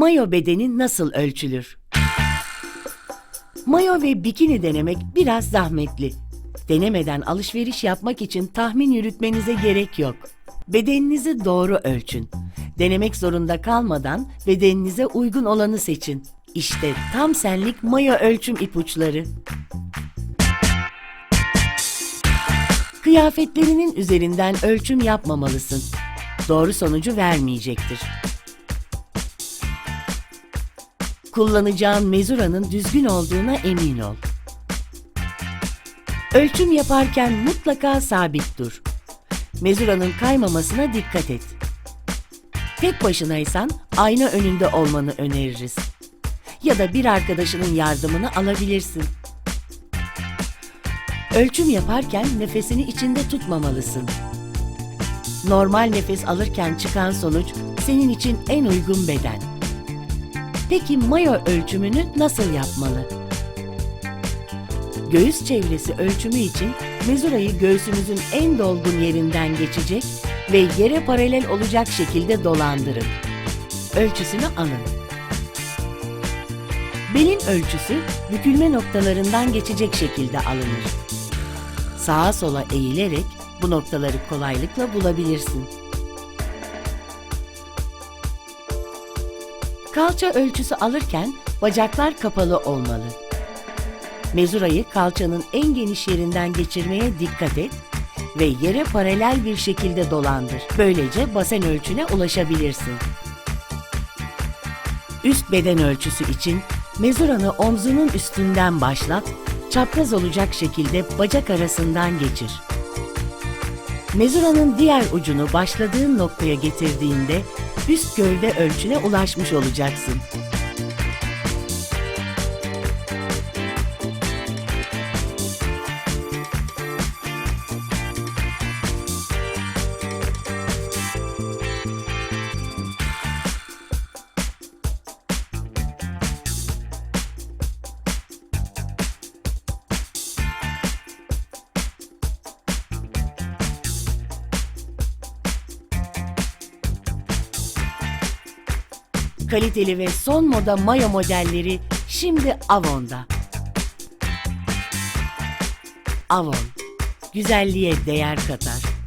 Mayo bedeni nasıl ölçülür? Mayo ve bikini denemek biraz zahmetli. Denemeden alışveriş yapmak için tahmin yürütmenize gerek yok. Bedeninizi doğru ölçün. Denemek zorunda kalmadan bedeninize uygun olanı seçin. İşte tam senlik mayo ölçüm ipuçları. Kıyafetlerinin üzerinden ölçüm yapmamalısın. Doğru sonucu vermeyecektir. Kullanacağın mezuranın düzgün olduğuna emin ol. Ölçüm yaparken mutlaka sabit dur. Mezuranın kaymamasına dikkat et. Tek başınaysan ayna önünde olmanı öneririz. Ya da bir arkadaşının yardımını alabilirsin. Ölçüm yaparken nefesini içinde tutmamalısın. Normal nefes alırken çıkan sonuç senin için en uygun beden. Peki mayo ölçümünü nasıl yapmalı? Göğüs çevresi ölçümü için mezurayı göğsünüzün en dolgun yerinden geçecek ve yere paralel olacak şekilde dolandırın. Ölçüsünü alın. Belin ölçüsü bükülme noktalarından geçecek şekilde alınır. Sağa sola eğilerek bu noktaları kolaylıkla bulabilirsin. Kalça ölçüsü alırken bacaklar kapalı olmalı. Mezurayı kalçanın en geniş yerinden geçirmeye dikkat et ve yere paralel bir şekilde dolandır. Böylece basen ölçüne ulaşabilirsin. Üst beden ölçüsü için mezuranı omzunun üstünden başlat, çapraz olacak şekilde bacak arasından geçir. Mezuranın diğer ucunu başladığın noktaya getirdiğinde üst gövde ölçüne ulaşmış olacaksın. Kaliteli ve son moda mayo modelleri şimdi Avon'da. Avon, güzelliğe değer katar.